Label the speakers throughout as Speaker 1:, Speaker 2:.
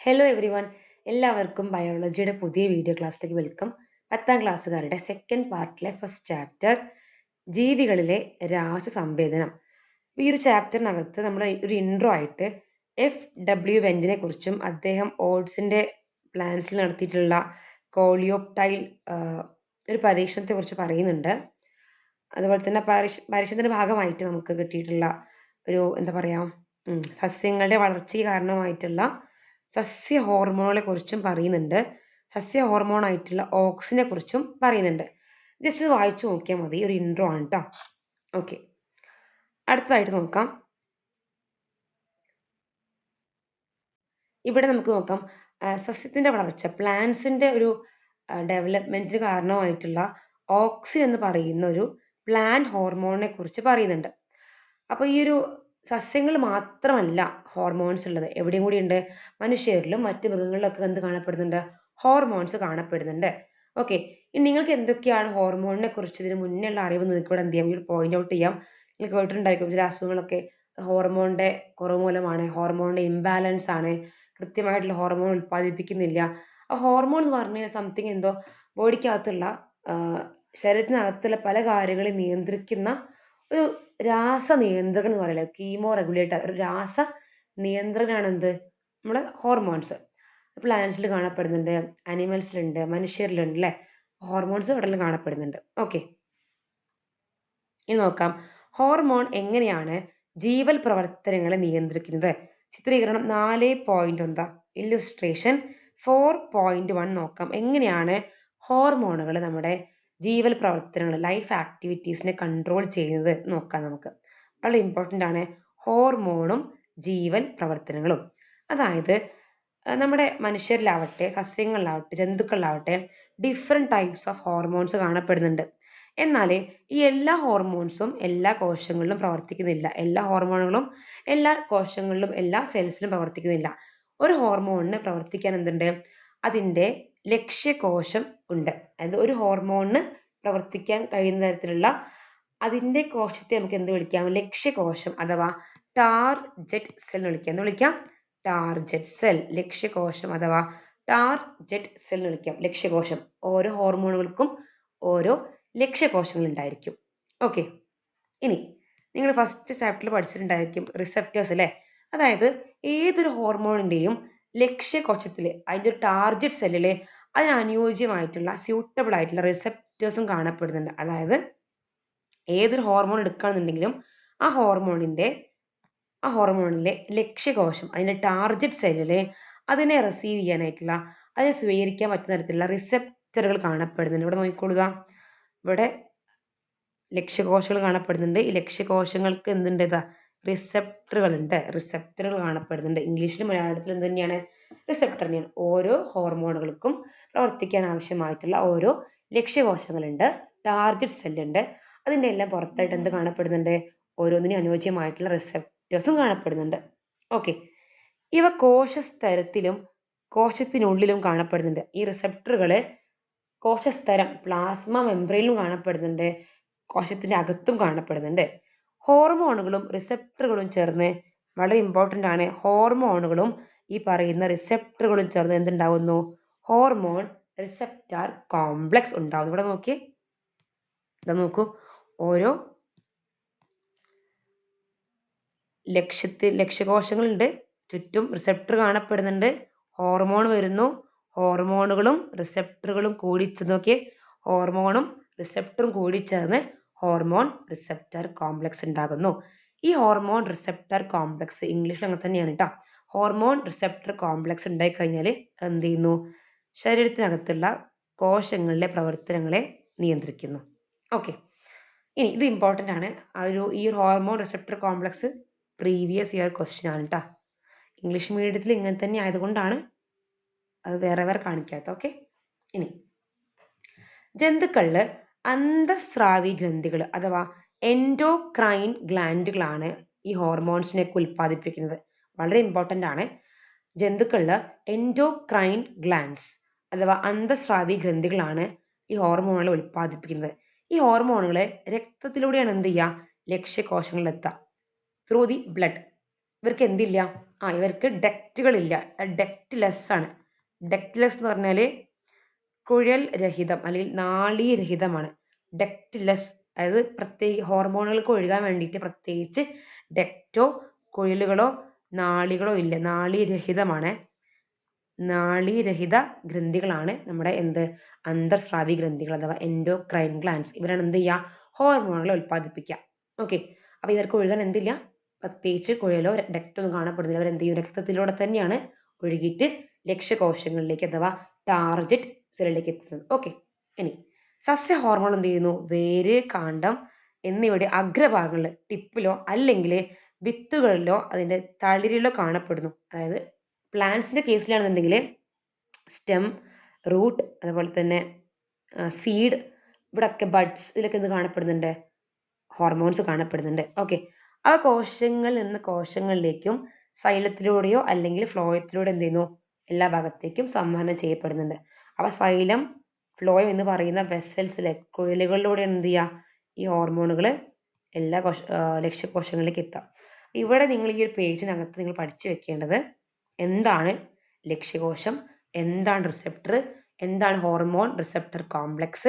Speaker 1: Hello every one എല്ലാവർക്കും ബയോളജിയുടെ പുതിയ video ക്ലാസ്സിലേക്ക് വെൽക്കം പത്താം ക്ലാസ്സുകാരുടെ സെക്കൻഡ് പാർട്ടിലെ ഫസ്റ്റ് ചാപ്റ്റർ ജീവികളിലെ രാസസംവേദനം. ഈ ഒരു ചാപ്റ്ററിനകത്ത് നമ്മൾ ഒരു ഇൻട്രോ ആയിട്ട് എഫ് ഡബ്ല്യു വെഞ്ചിനെ കുറിച്ചും അദ്ദേഹം ഓഡ്സിന്റെ പ്ലാന്റ്സിൽ നടത്തിയിട്ടുള്ള കോളിയോപ്റ്റൈൽ ഒരു പരീക്ഷണത്തെ കുറിച്ച് പറയുന്നുണ്ട്. അതുപോലെ തന്നെ പരീക്ഷ പരീക്ഷണത്തിന്റെ ഭാഗമായിട്ട് നമുക്ക് കിട്ടിയിട്ടുള്ള ഒരു എന്താ പറയാ സസ്യങ്ങളുടെ വളർച്ചയ്ക്ക് കാരണമായിട്ടുള്ള സസ്യ ഹോർമോണുകളെ കുറിച്ചും പറയുന്നുണ്ട്. സസ്യ ഹോർമോൺ ആയിട്ടുള്ള ഓക്സിനെ കുറിച്ചും പറയുന്നുണ്ട്. ജസ്റ്റ് ഒന്ന് വായിച്ചു നോക്കിയാൽ മതി. ഒരു ഇൻട്രോ ആണ് കേട്ടോ ഓക്കെ അടുത്തതായിട്ട് നോക്കാം. ഇവിടെ നമുക്ക് നോക്കാം. സസ്യത്തിന്റെ വളർച്ച പ്ലാന്റ്സിന്റെ ഒരു ഡെവലപ്മെന്റിന് കാരണമായിട്ടുള്ള ഓക്സിൻ എന്ന് പറയുന്ന ഒരു പ്ലാന്റ് ഹോർമോണിനെ കുറിച്ച് പറയുന്നുണ്ട്. അപ്പൊ ഈ ഒരു സസ്യങ്ങൾ മാത്രമല്ല ഹോർമോൺസ് ഉള്ളത്. എവിടെയും കൂടി ഉണ്ട്. മനുഷ്യരിലും മറ്റ് മൃഗങ്ങളിലൊക്കെ എന്ത് കാണപ്പെടുന്നുണ്ട്? ഹോർമോൺസ് കാണപ്പെടുന്നുണ്ട്. ഓക്കെ ഇനി നിങ്ങൾക്ക് എന്തൊക്കെയാണ് ഹോർമോണിനെ കുറിച്ച് ഇതിന് മുന്നേ ഉള്ള അറിവ് നിങ്ങൾക്ക് ഇവിടെ എന്ത് ചെയ്യാം? പോയിന്റ് ഔട്ട് ചെയ്യാം. നിങ്ങൾ കേട്ടിട്ടുണ്ടായിരിക്കും ചില അസുഖങ്ങളൊക്കെ ഹോർമോണിന്റെ കുറവ് മൂലമാണ്. ഹോർമോണിന്റെ ഇംബാലൻസ് ആണ്. കൃത്യമായിട്ടുള്ള ഹോർമോൺ ഉൽപ്പാദിപ്പിക്കുന്നില്ല. ഹോർമോൺ എന്ന് പറഞ്ഞാൽ സംതിങ് എന്തോ ബോഡിക്കകത്തുള്ള ശരീരത്തിനകത്തുള്ള പല കാര്യങ്ങളെയും നിയന്ത്രിക്കുന്ന ഒരു രാസ നിയന്ത്രകൻ എന്ന് പറയില്ല? കീമോ റെഗുലേറ്റർ ഒരു രാസ നിയന്ത്രകനാണ് എന്ത് നമ്മുടെ ഹോർമോൺസ് പ്ലാന്റ്സിൽ കാണപ്പെടുന്നുണ്ട് അനിമൽസിലുണ്ട് മനുഷ്യരിലുണ്ട് അല്ലെ ഹോർമോൺസ് കടലിൽ കാണപ്പെടുന്നുണ്ട്. ഓക്കെ ഇനി നോക്കാം. ഹോർമോൺ എങ്ങനെയാണ് ജീവൽ പ്രവർത്തനങ്ങളെ നിയന്ത്രിക്കുന്നത്? ചിത്രീകരണം നാല് പോയിന്റ് എന്താ ഇല്ലുസ്ട്രേഷൻ ഫോർ പോയിന്റ് വൺ നോക്കാം. എങ്ങനെയാണ് ഹോർമോണുകൾ നമ്മുടെ ജീവൽ പ്രവർത്തനങ്ങൾ ലൈഫ് ആക്ടിവിറ്റീസിനെ കൺട്രോൾ ചെയ്യുന്നത് നോക്കാം നമുക്ക്. വളരെ ഇമ്പോർട്ടന്റ് ആണ് ഹോർമോണും ജീവൽ പ്രവർത്തനങ്ങളും. അതായത് നമ്മുടെ മനുഷ്യരിലാവട്ടെ സസ്യങ്ങളിലാവട്ടെ ജന്തുക്കളിലാവട്ടെ ഡിഫറെന്റ് ടൈപ്സ് ഓഫ് ഹോർമോൺസ് കാണപ്പെടുന്നുണ്ട്. എന്നാൽ ഈ എല്ലാ ഹോർമോൺസും എല്ലാ കോശങ്ങളിലും പ്രവർത്തിക്കുന്നില്ല. എല്ലാ ഹോർമോണുകളും എല്ലാ കോശങ്ങളിലും എല്ലാ സെൽസിലും പ്രവർത്തിക്കുന്നില്ല. ഒരു ഹോർമോണിന് പ്രവർത്തിക്കാൻ എന്തുണ്ട്? അതിന്റെ ലക്ഷ്യകോശം ഉണ്ട്. അതായത് ഒരു ഹോർമോണിന് പ്രവർത്തിക്കാൻ കഴിയുന്ന തരത്തിലുള്ള അതിന്റെ കോശത്തെ നമുക്ക് എന്ത് വിളിക്കാം? ലക്ഷ്യകോശം അഥവാ ടാർജറ്റ് സെൽ എന്ന് വിളിക്കാം. എന്ന് വിളിക്കാം? ടാർജറ്റ് സെൽ ലക്ഷ്യകോശം അഥവാ ടാർജറ്റ് സെൽ എന്ന് വിളിക്കാം. ലക്ഷ്യകോശം. ഓരോ ഹോർമോണുകൾക്കും ഓരോ ലക്ഷ്യകോശങ്ങൾ ഉണ്ടായിരിക്കും. ഓക്കെ ഇനി നിങ്ങൾ ഫസ്റ്റ് ചാപ്റ്ററിൽ പഠിച്ചിട്ടുണ്ടായിരിക്കും റിസപ്റ്റേഴ്സ് അല്ലേ? അതായത് ഏതൊരു ഹോർമോണിന്റെയും ലക്ഷ്യകോശത്തിൽ അതിന്റെ ടാർജറ്റ് സെല്ലിൽ അതിന് അനുയോജ്യമായിട്ടുള്ള സ്യൂട്ടബിൾ ആയിട്ടുള്ള റിസപ്റ്റേഴ്സും കാണപ്പെടുന്നുണ്ട്. അതായത് ഏതൊരു ഹോർമോൺ എടുക്കുകയാണെന്നുണ്ടെങ്കിലും ആ ഹോർമോണിന്റെ ആ ഹോർമോണിലെ ലക്ഷ്യകോശം അതിന്റെ ടാർജറ്റ് സെല്ലിൽ അതിനെ റിസീവ് ചെയ്യാനായിട്ടുള്ള അതിനെ സ്വീകരിക്കാൻ പറ്റുന്ന തരത്തിലുള്ള റിസപ്റ്ററുകൾ കാണപ്പെടുന്നുണ്ട്. ഇവിടെ നോക്കിക്കൊള്ളുക. ഇവിടെ ലക്ഷ്യകോശങ്ങൾ കാണപ്പെടുന്നുണ്ട്. ഈ ലക്ഷ്യകോശങ്ങൾക്ക് എന്തുണ്ട് ഇതാ? റിസപ്റ്ററുകൾ ഉണ്ട് റിസപ്റ്ററുകൾ കാണപ്പെടുന്നുണ്ട്. ഇംഗ്ലീഷിലും മലയാളത്തിലും എന്ത് തന്നെയാണ്. റിസെപ്റ്റർ തന്നെയാണ്. ഓരോ ഹോർമോണുകൾക്കും പ്രവർത്തിക്കാൻ ആവശ്യമായിട്ടുള്ള ഓരോ ലക്ഷ്യകോശങ്ങളുണ്ട്. ടാർഗറ്റ് സെല്ലുണ്ട് അതിന്റെ എല്ലാം പുറത്തായിട്ട് എന്ത് കാണപ്പെടുന്നുണ്ട്? ഓരോന്നിനും അനുയോജ്യമായിട്ടുള്ള റിസെപ്റ്റേഴ്സും കാണപ്പെടുന്നുണ്ട്. ഓക്കെ ഇവ കോശസ്തരത്തിലും കോശത്തിനുള്ളിലും കാണപ്പെടുന്നുണ്ട്. ഈ റിസെപ്റ്ററുകൾ കോശസ്തരം പ്ലാസ്മ മെംബ്രെയിനിലും കാണപ്പെടുന്നുണ്ട്. കോശത്തിന്റെ അകത്തും കാണപ്പെടുന്നുണ്ട്. ഹോർമോണുകളും റിസപ്റ്ററുകളും ചേർന്ന് വളരെ ഇമ്പോർട്ടന്റ് ആണ്. ഹോർമോണുകളും ഈ പറയുന്ന റിസപ്റ്ററുകളും ചേർന്ന് എന്തുണ്ടാവുന്നു? ഹോർമോൺ റിസപ്റ്റാർ കോംപ്ലക്സ് ഉണ്ടാവുന്നു. ഇവിടെ നോക്കിയേ. ഇതാ നോക്കൂ. ഓരോ ലക്ഷ്യത്തിൽ ലക്ഷ്യകോശങ്ങളുണ്ട്. ചുറ്റും റിസപ്റ്റർ കാണപ്പെടുന്നുണ്ട്. ഹോർമോൺ വരുന്നു. ഹോർമോണുകളും റിസപ്റ്ററുകളും കൂടി നോക്കിയേ. ഹോർമോണും റിസപ്റ്ററും കൂടി ചേർന്ന് ഹോർമോൺ റിസെപ്റ്റർ കോംപ്ലക്സ് ഉണ്ടാകുന്നു ഈ ഹോർമോൺ റിസെപ്റ്റർ കോംപ്ലക്സ് ഇംഗ്ലീഷിൽ അങ്ങനെ തന്നെയാണ് കേട്ടോ ഹോർമോൺ റിസെപ്റ്റർ കോംപ്ലക്സ് ഉണ്ടായി കഴിഞ്ഞാൽ എന്ത് ചെയ്യുന്നു? ശരീരത്തിനകത്തുള്ള കോശങ്ങളിലെ പ്രവർത്തനങ്ങളെ നിയന്ത്രിക്കുന്നു. ഓക്കെ ഇനി ഇത് ഇമ്പോർട്ടന്റ് ആണ്. ആ ഒരു ഈ hormone receptor complex previous year question ആണ് കേട്ടോ ഇംഗ്ലീഷ് മീഡിയത്തിൽ ഇങ്ങനെ തന്നെ ആയതുകൊണ്ടാണ് അത് വേറെ വേറെ കാണിക്കാത്ത ഓക്കെ ഇനി ജന്തുക്കളിൽ അന്തസ്രാവി ഗ്രന്ഥികൾ അഥവാ എൻഡോക്രൈൻ ഗ്ലാൻഡുകളാണ് ഈ ഹോർമോൺസിനെയൊക്കെ ഉൽപ്പാദിപ്പിക്കുന്നത്. വളരെ ഇമ്പോർട്ടന്റ് ആണ്. ജന്തുക്കളിൽ എൻഡോക്രൈൻ ഗ്ലാൻഡ്സ് അഥവാ അന്തസ്രാവി ഗ്രന്ഥികളാണ് ഈ ഹോർമോണുകൾ ഉൽപ്പാദിപ്പിക്കുന്നത്. ഈ ഹോർമോണുകളെ രക്തത്തിലൂടെയാണ് എന്ത് ചെയ്യുക? ലക്ഷ്യകോശങ്ങളിൽ എത്തുക ത്രൂ ദി ബ്ലഡ് ഇവർക്ക് എന്തില്ല? ആ ഇവർക്ക് ഡെക്റ്റുകളില്ല ഡെക്റ്റ്ലെസ് ആണ്. ഡെക്റ്റ്ലെസ് എന്ന് പറഞ്ഞാൽ കുഴൽ രഹിതം അല്ലെങ്കിൽ നാളീരഹിതമാണ് ഡെക്റ്റ്ലെസ് അതായത് പ്രത്യേക ഹോർമോണുകൾക്ക് ഒഴുകാൻ വേണ്ടിയിട്ട് പ്രത്യേകിച്ച് ഡെക്റ്റോ കുഴലുകളോ നാളികളോ ഇല്ല. നാളീരഹിതമാണ് നാളീരഹിത ഗ്രന്ഥികളാണ് നമ്മുടെ എന്ത്? അന്തർസ്രാവി ഗ്രന്ഥികൾ അഥവാ എൻഡോക്രൈൻ ഗ്ലാൻസ് ഇവരാണ് എന്ത് ചെയ്യുക? ഹോർമോണുകൾ ഉൽപ്പാദിപ്പിക്കുക. ഓക്കെ. അപ്പൊ ഇവർക്ക് ഒഴുകാൻ എന്തില്ല പ്രത്യേകിച്ച് കുഴലോ ഡെക്റ്റോ ഒന്നും കാണപ്പെടുന്നില്ല. അവർ എന്ത് ചെയ്യും? രക്തത്തിലൂടെ തന്നെയാണ് ഒഴുകിയിട്ട് ലക്ഷ്യകോശങ്ങളിലേക്ക് അഥവാ ടാർജറ്റ് സെല്ലിലേക്ക് എത്തുന്നത് ഓക്കെ ഇനി സസ്യ ഹോർമോൺ എന്ത് ചെയ്യുന്നു? വേര് കാണ്ടം എന്നിവയുടെ അഗ്രഭാഗങ്ങളിൽ ടിപ്പിലോ അല്ലെങ്കിൽ വിത്തുകളിലോ അതിന്റെ തളിരിലോ കാണപ്പെടുന്നു. അതായത് പ്ലാന്റ്സിന്റെ കേസിലാണെന്നുണ്ടെങ്കിൽ സ്റ്റെം റൂട്ട് അതുപോലെ തന്നെ സീഡ് ഇവിടൊക്കെ ബഡ്സ് ഇതിലൊക്കെ എന്ത് കാണപ്പെടുന്നുണ്ട്? ഹോർമോൺസ് കാണപ്പെടുന്നുണ്ട്. ഓക്കെ ആ കോശങ്ങളിൽ നിന്ന് കോശങ്ങളിലേക്കും സൈലത്തിലൂടെയോ അല്ലെങ്കിൽ ഫ്ലോയത്തിലൂടെ എന്ത് ചെയ്യുന്നു? എല്ലാ ഭാഗത്തേക്കും സംവഹനം ചെയ്യപ്പെടുന്നുണ്ട്. അപ്പൊ സൈലം ഫ്ലോയം എന്ന് പറയുന്ന വെസൽസിലെ കുഴലുകളിലൂടെ എന്ത് ചെയ്യുക ഈ ഹോർമോണുകൾ എല്ലാ കോശ ലക്ഷ്യകോശങ്ങളിലേക്ക് എത്താം. ഇവിടെ നിങ്ങൾ ഈ ഒരു പേജിനകത്ത് നിങ്ങൾ പഠിച്ചു വെക്കേണ്ടത് എന്താണ് ലക്ഷ്യകോശം എന്താണ് റിസപ്റ്റർ എന്താണ് ഹോർമോൺ റിസപ്റ്റർ കോംപ്ലക്സ്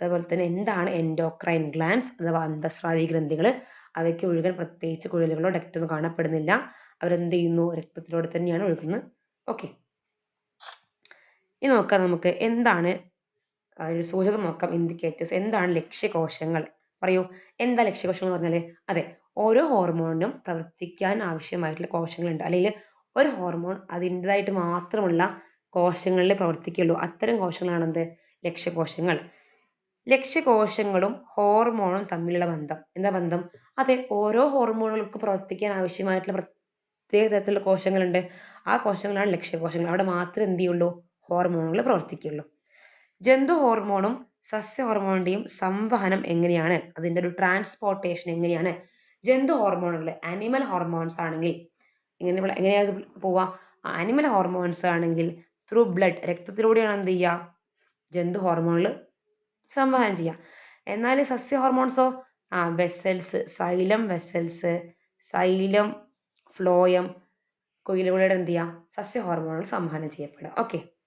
Speaker 1: അതുപോലെ തന്നെ എന്താണ് എൻഡോക്രൈൻ ഗ്ലാൻസ് അഥവാ അന്തസ്രാവി ഗ്രന്ഥികൾ. അവയ്ക്ക് ഒഴുകാൻ പ്രത്യേകിച്ച് കുഴലുകളോ ഡക്റ്റൊന്നും കാണപ്പെടുന്നില്ല. അവരെന്ത് ചെയ്യുന്നു? രക്തത്തിലൂടെ തന്നെയാണ് ഒഴുകുന്നത്. ഓക്കെ ഇനി നോക്കാം നമുക്ക് എന്താണ് ഒരു സൂചകം നോക്കാം ഇൻഡിക്കേറ്റേഴ്സ് എന്താണ് ലക്ഷ്യകോശങ്ങൾ? പറയൂ എന്താ ലക്ഷ്യകോശങ്ങൾ എന്ന് പറഞ്ഞാൽ അതെ ഓരോ ഹോർമോണിനും പ്രവർത്തിക്കാൻ ആവശ്യമായിട്ടുള്ള കോശങ്ങളുണ്ട്. അല്ലെങ്കിൽ ഒരു ഹോർമോൺ അതിന്റെതായിട്ട് മാത്രമുള്ള കോശങ്ങളിൽ പ്രവർത്തിക്കുള്ളൂ അത്തരം കോശങ്ങളാണ് എന്ത്? ലക്ഷ്യകോശങ്ങൾ. ലക്ഷ്യകോശങ്ങളും ഹോർമോണും തമ്മിലുള്ള ബന്ധം. എന്താ ബന്ധം? അതെ ഓരോ ഹോർമോണുകൾക്ക് പ്രവർത്തിക്കാൻ ആവശ്യമായിട്ടുള്ള പ്രത്യേക തരത്തിലുള്ള കോശങ്ങളുണ്ട്. ആ കോശങ്ങളാണ് ലക്ഷ്യകോശങ്ങൾ. അവിടെ മാത്രമേ എന്ത് ചെയ്യുള്ളൂ? ഹോർമോണുകൾ പ്രവർത്തിക്കുള്ളൂ. ജന്തു ഹോർമോണും സസ്യ ഹോർമോണിന്റെയും സംവഹനം എങ്ങനെയാണ്? അതിന്റെ ഒരു ട്രാൻസ്പോർട്ടേഷൻ എങ്ങനെയാണ്? ജന്തു ഹോർമോണുകൾ ആനിമൽ ഹോർമോൺസ് ആണെങ്കിൽ എങ്ങനെ എങ്ങനെയാ പോവാ? ആനിമൽ ഹോർമോൺസ് ആണെങ്കിൽ ത്രൂ ബ്ലഡ് രക്തത്തിലൂടെയാണ് എന്ത് ചെയ്യുക? ജന്തു ഹോർമോണുകൾ സംവഹനം ചെയ്യുക. എന്നാൽ സസ്യ ഹോർമോൺസോ ആ vessels xylem vessels xylem phloem കുയിലുകളുടെ എന്ത് ചെയ്യുക? സസ്യ ഹോർമോണുകൾ സംവഹനം ചെയ്യപ്പെടുക. ഓക്കെ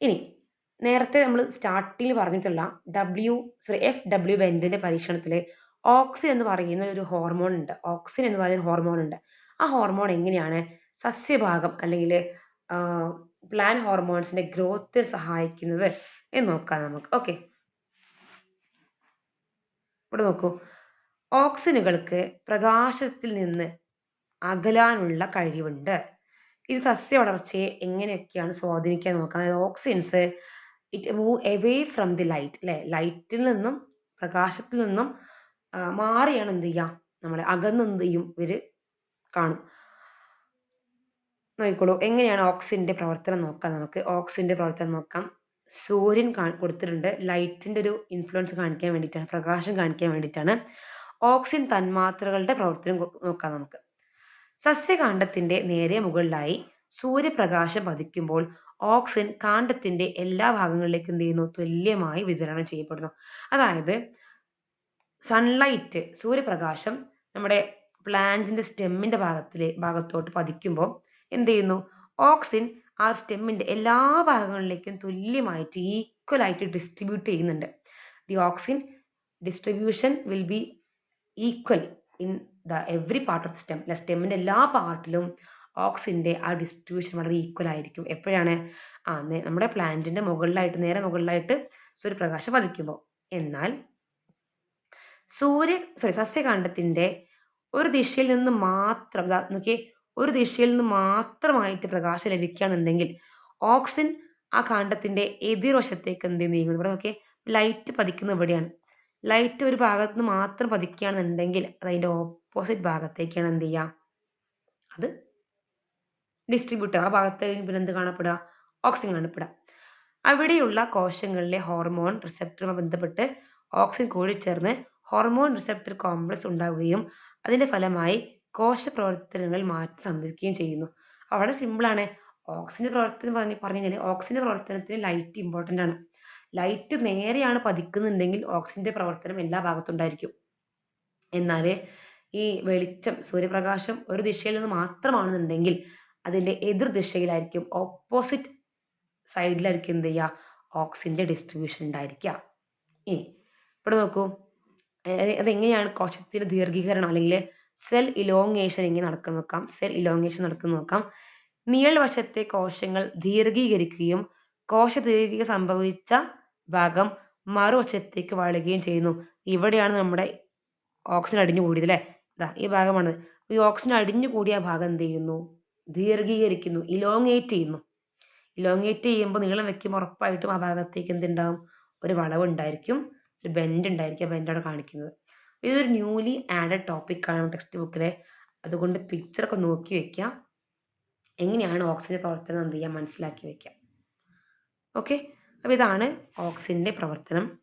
Speaker 1: ഇനി നേരത്തെ നമ്മൾ സ്റ്റാർട്ടിൽ പറഞ്ഞിട്ടുള്ള ഡബ്ല്യു സോറി എഫ് ഡബ്ല്യു ബെൻഡിന്റെ പരീക്ഷണത്തിൽ ഓക്സിൻ എന്ന് പറയുന്ന ഒരു ഹോർമോൺ ഉണ്ട്. ഓക്സിൻ എന്ന് പറയുന്ന ഹോർമോൺ ഉണ്ട്. ആ ഹോർമോൺ എങ്ങനെയാണ്? സസ്യഭാഗം അല്ലെങ്കിൽ പ്ലാൻ ഹോർമോൺസിന്റെ ഗ്രോത്തിൽ സഹായിക്കുന്നത് എന്ന് നോക്കാം നമുക്ക്. ഓക്കെ ഇവിടെ നോക്കൂ. ഓക്സിനുകൾക്ക് പ്രകാശത്തിൽ നിന്ന് അകലാനുള്ള കഴിവുണ്ട്. ഇത് സസ്യ വളർച്ചയെ എങ്ങനെയൊക്കെയാണ് സ്വാധീനിക്കാൻ നോക്കുക അതായത് auxins it move away from the light അല്ലെ ലൈറ്റിൽ നിന്നും പ്രകാശത്തിൽ നിന്നും മാറിയാണ് എന്ത് ചെയ്യുക? നമ്മളെ അകന്ന് എന്ത് ചെയ്യും? ഇവർ കാണും. നോക്കിക്കോളൂ. എങ്ങനെയാണ് ഓക്സിജന്റെ പ്രവർത്തനം നോക്കാം നമുക്ക്? ഓക്സിജന്റെ പ്രവർത്തനം നോക്കാം. സൂര്യൻ കൊടുത്തിട്ടുണ്ട്. ലൈറ്റിന്റെ ഒരു ഇൻഫ്ലുവൻസ് കാണിക്കാൻ വേണ്ടിയിട്ടാണ്. പ്രകാശം കാണിക്കാൻ വേണ്ടിയിട്ടാണ്. ഓക്സിജൻ തന്മാത്രകളുടെ പ്രവർത്തനം നോക്കാം നമുക്ക്. സസ്യകാന്ഡത്തിന്റെ നേരെ മുകളിലായി സൂര്യപ്രകാശം പതിക്കുമ്പോൾ ഓക്സിൻ കാണ്ഡത്തിന്റെ എല്ലാ ഭാഗങ്ങളിലേക്കും എന്ത് ചെയ്യുന്നു? തുല്യമായി വിതരണം ചെയ്യപ്പെടുന്നു. അതായത് സൺലൈറ്റ് സൂര്യപ്രകാശം നമ്മുടെ പ്ലാന്റിന്റെ സ്റ്റെമ്മിന്റെ ഭാഗത്തിലെ ഭാഗത്തോട്ട് പതിക്കുമ്പോൾ എന്ത് ചെയ്യുന്നു? ഓക്സിൻ ആ സ്റ്റെമ്മിന്റെ എല്ലാ ഭാഗങ്ങളിലേക്കും തുല്യമായിട്ട് ഈക്വൽ ആയിട്ട് ഡിസ്ട്രിബ്യൂട്ട് ചെയ്യുന്നുണ്ട്. The auxin distribution will be equal in the every part of stem അല്ല സ്റ്റെമ്മിന്റെ എല്ലാ പാർട്ടിലും ഓക്സിന്റെ ആ ഡിസ്ട്രിബ്യൂഷൻ വളരെ ഈക്വൽ ആയിരിക്കും. എപ്പോഴാണ്? ആ നമ്മുടെ പ്ലാന്റിന്റെ മുകളിലായിട്ട് നേരെ മുകളിലായിട്ട് സൂര്യപ്രകാശം പതിക്കുമ്പോൾ. എന്നാൽ സൂര്യ സോറി സസ്യകാന്ഡത്തിന്റെ ഒരു ദിശയിൽ നിന്ന് മാത്രം ഒരു ദിശയിൽ നിന്ന് മാത്രമായിട്ട് പ്രകാശം ലഭിക്കുകയാണെന്നുണ്ടെങ്കിൽ ഓക്സിൻ ആ കാണ്ഡത്തിന്റെ എതിർവശത്തേക്ക് എന്ത് നീങ്ങുന്നു ഇവിടെ നോക്കിയേ ലൈറ്റ് പതിക്കുന്ന ഇവിടെയാണ്. ലൈറ്റ് ഒരു ഭാഗത്ത് നിന്ന് മാത്രം പതിക്കുകയാണെന്നുണ്ടെങ്കിൽ അത് അതിന്റെ ഓപ്പോസിറ്റ് ഭാഗത്തേക്കാണ് എന്ത് ചെയ്യുക? അത് ഡിസ്ട്രിബ്യൂട്ട് ആ ഭാഗത്ത് പിന്നെ എന്ത് കാണപ്പെടുക? ഓക്സിജൻ കാണപ്പെടുക അവിടെയുള്ള കോശങ്ങളിലെ ഹോർമോൺ റിസപ്റ്ററുമായി ബന്ധപ്പെട്ട് ഓക്സിജൻ കൂടിച്ചേർന്ന് ഹോർമോൺ റിസപ്റ്റർ കോംപ്ലക്സ് ഉണ്ടാവുകയും അതിന്റെ ഫലമായി കോശ പ്രവർത്തനങ്ങളിൽ മാറ്റം സംഭവിക്കുകയും ചെയ്യുന്നു. വളരെ സിമ്പിളാണ് ഓക്സിജന്റെ പ്രവർത്തനം പറഞ്ഞ് പറഞ്ഞു കഴിഞ്ഞാൽ ഓക്സിജന്റെ പ്രവർത്തനത്തിന് ലൈറ്റ് ഇമ്പോർട്ടന്റ് ആണ്. ലൈറ്റ് നേരെയാണ് പതിക്കുന്നുണ്ടെങ്കിൽ ഓക്സിജന്റെ പ്രവർത്തനം എല്ലാ ഭാഗത്തും ഉണ്ടായിരിക്കും. എന്നാൽ ഈ വെളിച്ചം സൂര്യപ്രകാശം ഒരു ദിശയിൽ നിന്ന് മാത്രമാണെന്നുണ്ടെങ്കിൽ അതിന്റെ എതിർ ദിശയിലായിരിക്കും ഓപ്പോസിറ്റ് സൈഡിലായിരിക്കും എന്ത് ചെയ്യുക? ഓക്സിജന്റെ ഡിസ്ട്രിബ്യൂഷൻ ഉണ്ടായിരിക്കുക. ഇനി ഇവിടെ നോക്കൂ. അതെങ്ങനെയാണ്? കോശത്തിന്റെ ദീർഘീകരണം അല്ലെങ്കിൽ സെൽ ഇലോങ്ങേഷൻ എങ്ങനെ നടക്കുന്ന നോക്കാം. സെൽ ഇലോങ്ങേഷൻ നടക്കുന്ന നോക്കാം. നീൾവശത്തെ കോശങ്ങൾ ദീർഘീകരിക്കുകയും കോശ ദീർഘീക സംഭവിച്ച ഭാഗം മറുവശത്തേക്ക് വളയുകയും ചെയ്യുന്നു. ഇവിടെയാണ് നമ്മുടെ ഓക്സിജൻ അടിഞ്ഞു കൂടിയത് അല്ലേ? ഇതാ ഈ ഭാഗമാണ്. ഈ ഓക്സിജൻ അടിഞ്ഞു കൂടിയ ഭാഗം എന്ത് ചെയ്യുന്നു? ദീർഘീകരിക്കുന്നു. ഇലോങ്ങേറ്റ് ചെയ്യുന്നു. ഇലോങ്ങേറ്റ് ചെയ്യുമ്പോൾ നീളം വെക്കുമ്പോൾ ഉറപ്പായിട്ടും ആ ഭാഗത്തേക്ക് എന്തുണ്ടാവും? ഒരു വളവ് ഉണ്ടായിരിക്കും. ഒരു ബെൻഡ് ഉണ്ടായിരിക്കും. ബെൻഡ് അവിടെ കാണിക്കുന്നത്. ഇതൊരു ന്യൂലി ആഡഡ് ടോപ്പിക്കാണ് ടെക്സ്റ്റ് ബുക്കിലെ അതുകൊണ്ട് പിക്ചറൊക്കെ നോക്കി വെക്കാം. എങ്ങനെയാണ് ഓക്സിജന്റെ പ്രവർത്തനം എന്ത് ചെയ്യാം? മനസ്സിലാക്കി വെക്കാം. ഓക്കെ അപ്പോൾ ഇതാണ് ഓക്സിജന്റെ പ്രവർത്തനം.